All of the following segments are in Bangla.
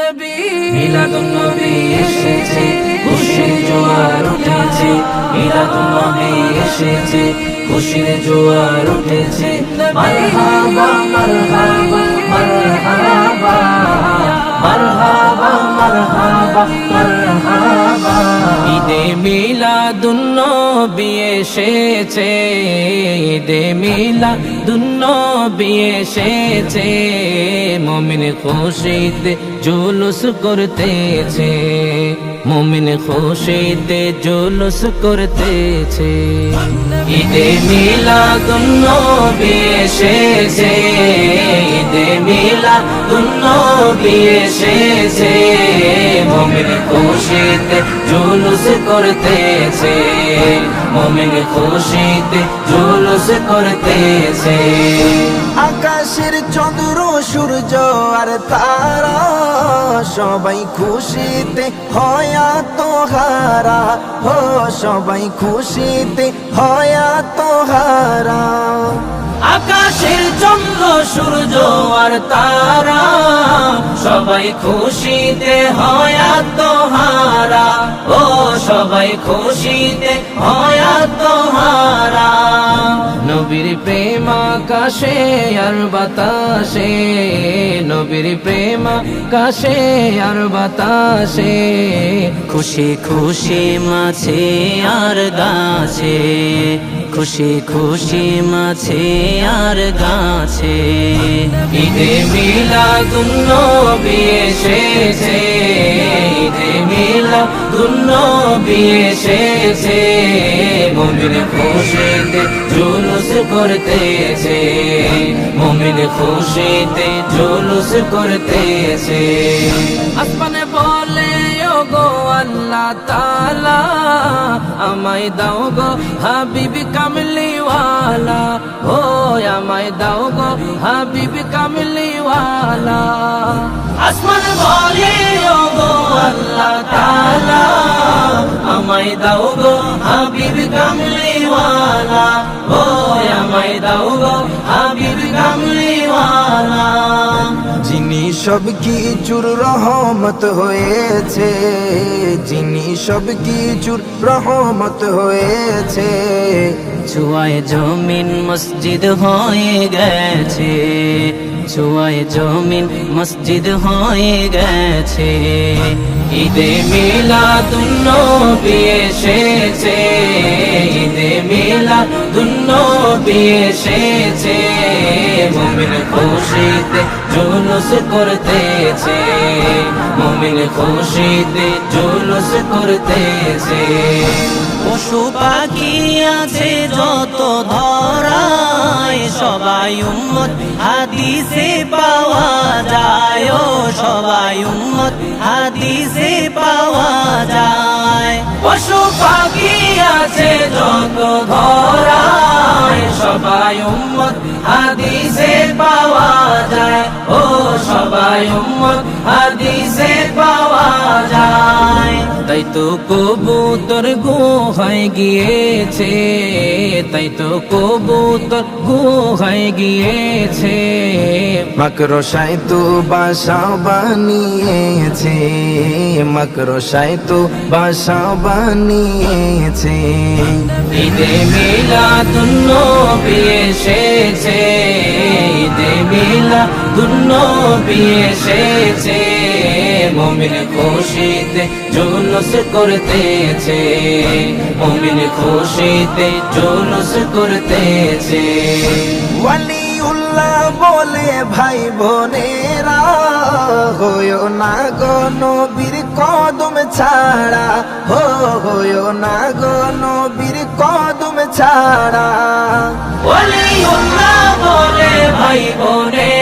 নবী, মিলাদুন নবী এসেছে, খুশির জোয়ার উঠেছে, মিলাদুন নবী এসেছে, খুশির জোয়ার উঠেছে, মারহাবা মারহাবা মারহাবা মারহাবা মারহাবা মারহাবা। ঈদে মিলাদুন্নবী দে মিলা মিলাদুন্নবী এসেছে মমিন খুশিতে জুলুস করতেছে। মমিন খুশিতে জুলুস করতেছে। ঈদে মিলাদুন্নবী এসেছে। ঈদে মিলাদুন্নবী এসেছে। মমিন খুশিতে জুলুস করতেছে। মমিন খুশিতে জুলুস করতেছে। আকাশের চন্দ্র, সূর্য আর তারা সবাই খুশিতে হয়া তোহারা হো সবাই খুশিতে হয়া তোহারা আকাশের চন্দ্র সূর্য আর তারা, সবাই খুশিতে হয় তোহারা ও, সবাই খুশিতে হয় তোহারা নবীর প্রেম আকাশে আর বাতাসে, নবীর প্রেম আকাশে আর বাতাসে, খুশি খুশি মাছে আর গাছে খুশি খুশি মাছে আর গাছে। ঈদে মিলাদুন্নবী এসেছে। ঈদে মিলাদুন্নবী এসেছে। মুমিন খুশিতে জুলুস করতেছে। মুমিন খুশিতে জুলুস করতেছে। আসমানে বলে গো আল্লাহ তাআলা, আমায় দাও গো হাবিবি কামলিওয়ালা। ও, আমায় দাও গো হাবিবি কামলিওয়ালা। আসমান বলে ও গো আল্লাহ তাআলা, আমায় দাও গো হাবিবি কামলিওয়ালা। ও, আমায় দাও গো হাবিবি যিনি সব কিছুর রহমত হয়েছে, যিনি সব কিছুর রহমত হয়েছে, ছুয়ায় জমিন মসজিদ হয়ে গেছে, ছুয়ায় জমিন মসজিদ হয়ে গেছে। ঈদে মিলাদুন্নবী এসেছে, ঈদে মিলাদুন্নবী এসেছে, মুমিন খুশিতে জুলুস করতেছে, মুমিন খুশিতে জুলুস করতেছে। পশু পাখি আছে যত ধরায়, সবাই উম্মত, হাদিসে পাওয়া যায়, ও সবাই উম্মত, হাদিসে পাওয়া যায়। পশু উম্মত হাদিসে পাওয়া যায়। ও সবাই উম্মত হাদিসে পাওয়া যায়। তাই তো কবুতর গুহায় গিয়েছে তাই তো কবুতর গুহায় গিয়েছে। মকরসাই তো বাসা বানিয়েছে মকরসাই তো বাসা বানিয়েছে। ঈদে মিলাদুন্নবী এসেছে ঈদে মিলাদুন্নবী এসেছে মুমিন খুশিতে জুলুস করতেছে। মুমিন খুশিতে জুলুস করতেছে। ওয়ালিউল্লাহ বলে ভাই বোনেরা হইও না গো নবীর কদম ছাড়া। হো হইও না গো নবীর কদম ছাড়া। ওলিউল্লাহ বলে ভাই বোনেরা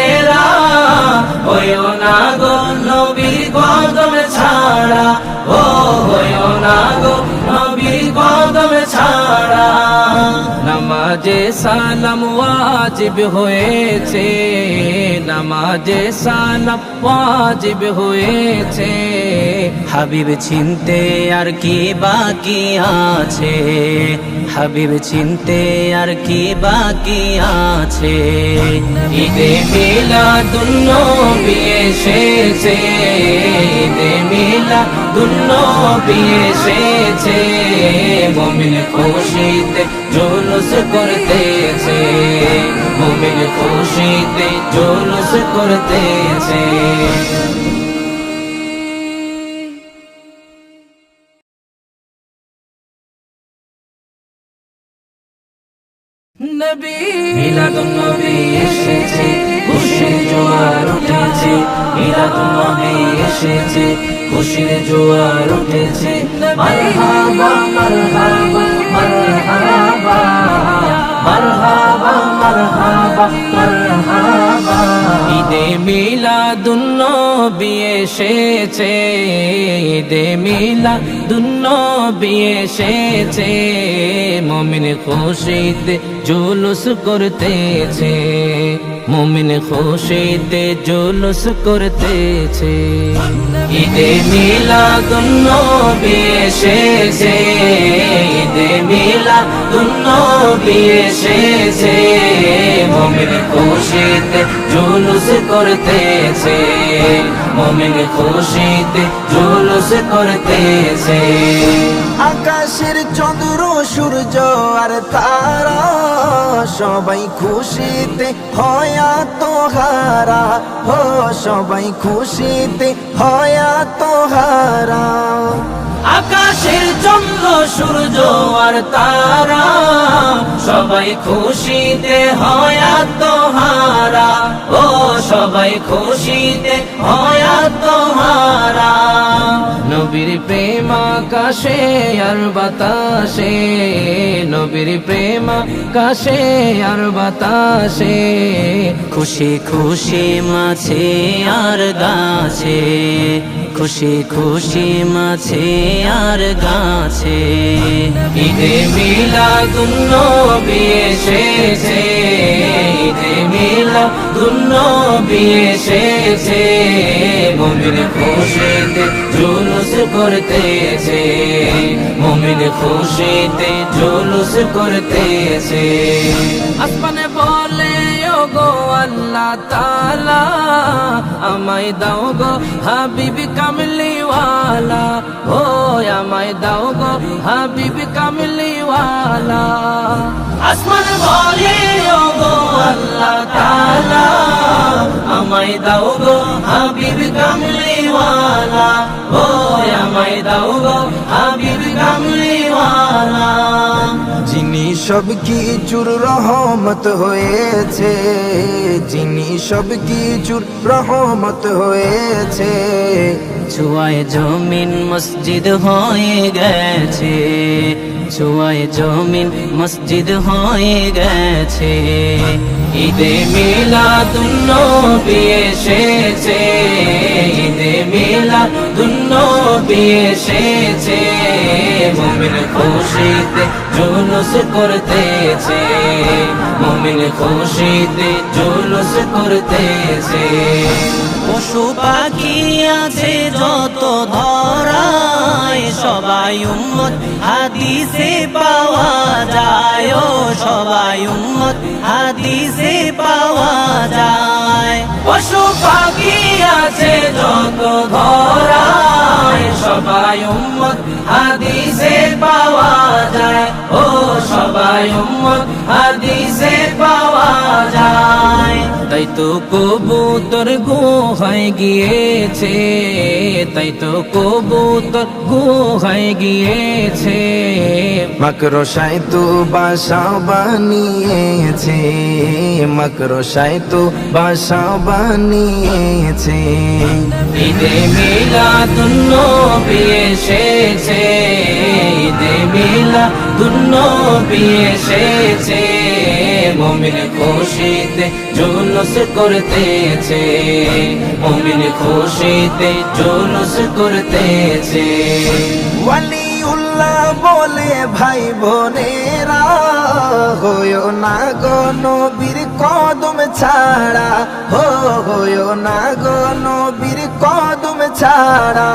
হইও না গো নবীর কদম ছাড়া। ও নামাজে সালাম ওয়াজিব হয়েছে, নামাজে সালাম ওয়াজিব হয়েছে। হাবিব চিনতে আর কি বাকি আছে? হাবিব চিনতে আর কি বাকি আছে? ঈদে মিলাদুন্নবী এসেছে মিলা দুন্ন এসেছে। মমিন খুশিতে জুলুস করতেছে মমিন খুশিতে জুলুস করতেছে। নবী মিলাদুন নবী এসেছে খুশির জোয়ার উঠেছে। মিলাদুন নবী এসেছে খুশির জোয়ার উঠেছে। মারহাবা মারহাবা মারহাবা। মারহাবা মারহাবা মারহাবা। ঈদে মিলাদুন নবী এসেছে বিয়ে নবী এসেছে। মমিন খুশিতে জুলুস করতেছে। মমিন খুশিতে জুলুস করতেছে। ঈদে মিলাদুন নবী এসেছে। ঈদে মিলাদুন নবী এসেছে। মমিন খুশিতে জুলুস করতেছে, মমিন খুশিতে জুলুস করতেছে। আকাশের চন্দ্র, সূর্য আর তারা সবাই খুশিতে হয়া তোহারা হো, সবাই খুশিতে হয়া তোহারা আকাশের চন্দ্র সূর্য আর তারা, সবাই খুশিতে হয় তোহারা ও, সবাই খুশিতে হয় তোহারা নবীর প্রেম আকাশে আর বাতাসে, নবীর প্রেম আকাশে আর বাতাসে, খুশি খুশি মাছে আর গাছে। খুশি খুশি মাছে আর গাছে। ঈদে মিলাদুন নবী এসেছে। ঈদে মিলাদুন নবী এসেছে। মুমিন খুশিতে জুলুস করতেছে। মুমিন খুশিতে জুলুস করতেছে। আসমানে বলে গো আল্লাহ তাআলা, আমায় দাও গো হাবিব কামলিওয়ালা। ও আমায় দাও গো হাবিব কামলিওয়ালা। আসমান বলে, ও গো আল্লাহ তাআলা, আমায় দাও গো হাবিব কামলিওয়ালা। ও আমায় দাও গো হাবিব কামলিওয়ালা। সব কিছুর রহমত হয়েছে যিনি সব কিছুর রহমত হয়েছে। ছুয়ায় জমিন মসজিদ হয়ে গেছে ছুয়ায় জমিন মসজিদ হয়ে গেছে। ঈদে মিলাদুন নবী এসেছে। ঈদে মিলাদুন নবী এসেছে। মুমিন খুশিতে জুলুস করতেছে। মুমিন খুশিতে জুলুস করতেছে। পশু পাখি আছে যত ধরায় সবাই উম্মত হাদিসে পাওয়া যায় ও সবাই উম্মত হাদিসে পাওয়া যায়। পশু পাখি আছে যত ধরায় সবাই উম্মত হাদিসে পাওয়া যায়। ও, সবাই উম্মত হাদিসে পাওয়া যায়। তাই তো কবুতর গুহায় গিয়েছে, তাই তো কবুতর গুহায় গিয়েছে। মকরসায় তো বাসা বানিয়েছে মকরসায় তো বাসা বানিয়েছে ঈদে মিলাদুন নবী এসেছে। ঈদে মিলাদুন নবী এসেছে। মুমিন খুশিতে জুলুস করতেছে। মুমিন খুশিতে জুলুস করতেছে। ওয়ালিউল্লাহ বলে ভাই বোনেরা হইও না গো নবীর কদম ছাড়া হো হো না গো নবীর কদম ছাড়া।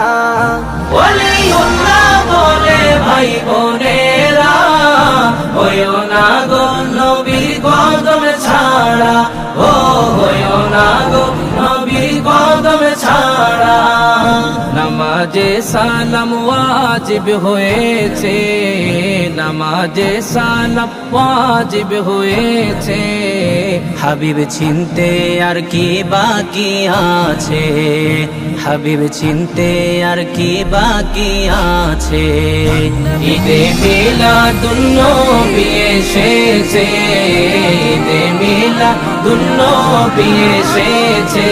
ওলিউল্লাহ বলে ভাই বোনেরা নবীর ছাড়া ও হয়ো না গো নামাজ সালাম ওয়াজিব হয়েছে, নামাজে সালাম ওয়াজিব হয়েছে। হাবিব চিনতে আর কি বাকি আছে? হাবিব চিনতে আর কি বাকি আছে? ঈদে মিলাদুন্নবী এসেছে, ঈদে মিলাদুন্নবী এসেছে।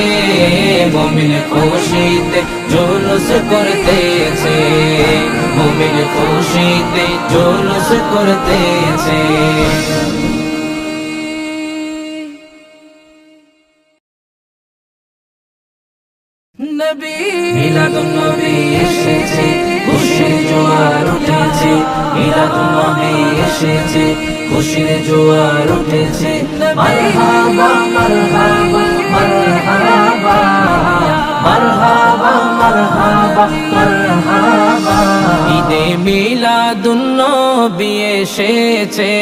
মুমিন খুশিতে করতেছে মুমিন খুশিতে জুলুস করতেছে। নবী মিলাদুন নবী এসেছে খুশির জোয়ার উঠেছে। মিলাদুন নবী এসেছে খুশির জোয়ার উঠেছে। মারহাবা মারহাবা মারহাবা মারহাবা মারহাবা মারহাবা। ঈদে নবী এসেছে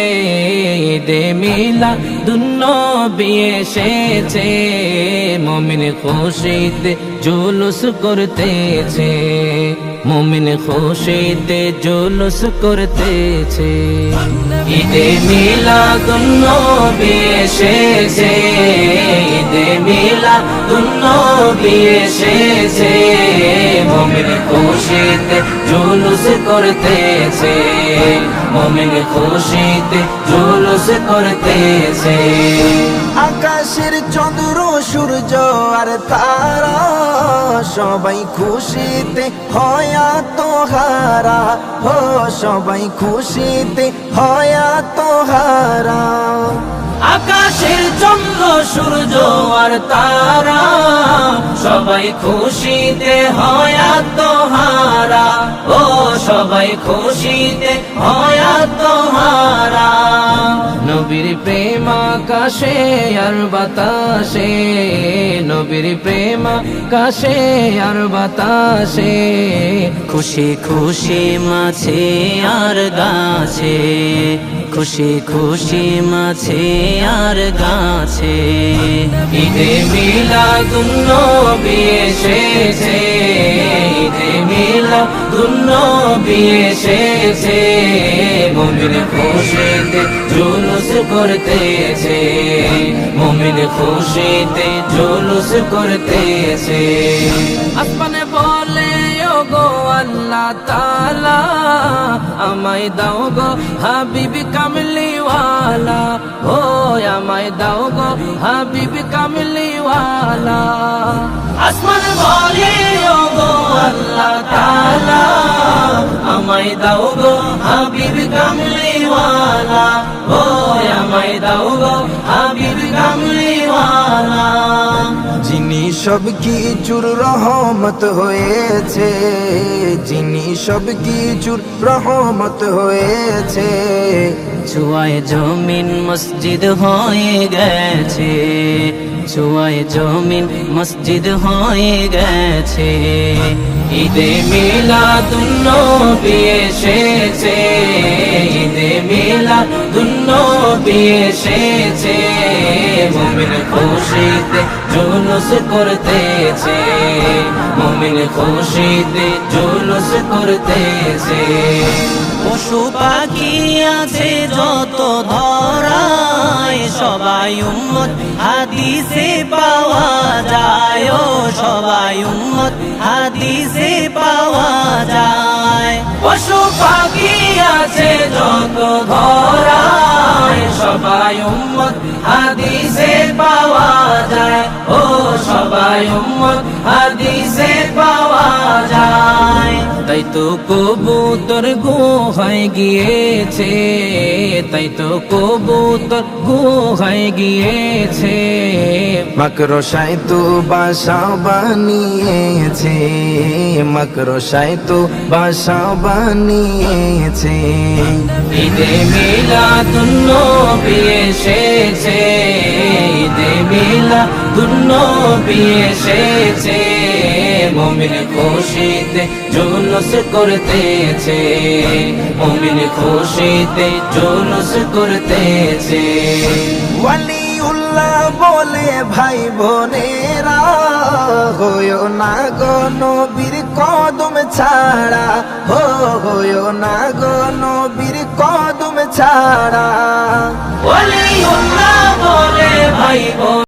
ঈদে মিলাদুন নবী এসেছে মমিন খুশিতে জুলুস করতেছে। মুমিন খুশিতে জুলুস করতেছে। ঈদে মিলাদুন নবী এসেছে। ঈদে মিলাদুন নবী এসেছে। মুমিন খুশিতে জুলুস করতেছে। মুমিন খুশিতে জুলুস করতেছে। আকাশের চন্দ্র, সূর্য আর তারা সবাই খুশিতে হয়া তোহারা হো সবাই খুশিতে হয়া তোহারা আকাশের চন্দ্র সূর্য আর তারা, সবাই খুশিতে হয় তোহারা ও, সবাই খুশিতে হয় তোহারা নবীর প্রেম আকাশে আর বাতাসে, নবীর প্রেম আকাশে আর বাতাসে, খুশি খুশি মাছে আর গাছে। খুশি খুশি মাছে আর গাছে। ঈদে মিলাদুন্নবী এসেছে। ঈদে মিলাদুন্নবী এসেছে। মুমিন খুশিতে জুলুস করতেছে। মুমিন খুশিতে জুলুস করতেছে। আসমানে বলে ও গো আল্লাহ তাআলা আমায় দাও গো হাবিব কামলিওয়ালা। ও আমায় দাও গো হাবিব কামলিওয়ালা। আসমান বলে, ও গো আল্লাহ তাআলা, আমায় দাও গো হাবিব কামলিওয়ালা। ও আমায় দাও গো হাবিব কামলিওয়ালা। যিনি সব কিছুর রহমত হয়েছে, যিনি সব কিছুর রহমত হয়েছে ছুয়ায় জমিন মসজিদ হয়ে গেছে ছুয়ায় জমিন মসজিদ হয়ে গেছে। ঈদে মিলাদুন্নবী এসেছে, ঈদে মিলাদুন্নবী এসেছে, মুমিন খুশিতে জুলুস করতেছে, মুমিন খুশিতে জুলুস করতেছে। পশু পাখি আছে যত ধরায় সবাই উম্মত, হাদিসে পাওয়া যায় ও সবাই উম্মত, হাদিসে পাওয়া যায়। পশু পাখি আছে যত ধরায় সবাই উম্মত, হাদিসে পাওয়া যায় ও সবাই উম্মত, হাদিসে তাই তো কবুতর গুহায় গিয়েছে তাই তো কবুতর গুহায় গিয়েছে। মকরসায় তো বাসা বানিয়েছে মকরসায় তো বাসা বানিয়েছে। ঈদে মিলাদুন্নবী এসেছে ঈদে মিলাদুন্নবী এসেছে। মমিন খুশিতে জুলুস করতেছে। মমিন খুশিতে জুলুস করতেছে। ওয়ালিউল্লাহ বলে ভাই বোনেরা হয়ো না গো নবীর কদম ছাড়া হো হয়ো না গো নবীর কদম ছাড়া। ওয়ালিউল্লাহ বলে ভাই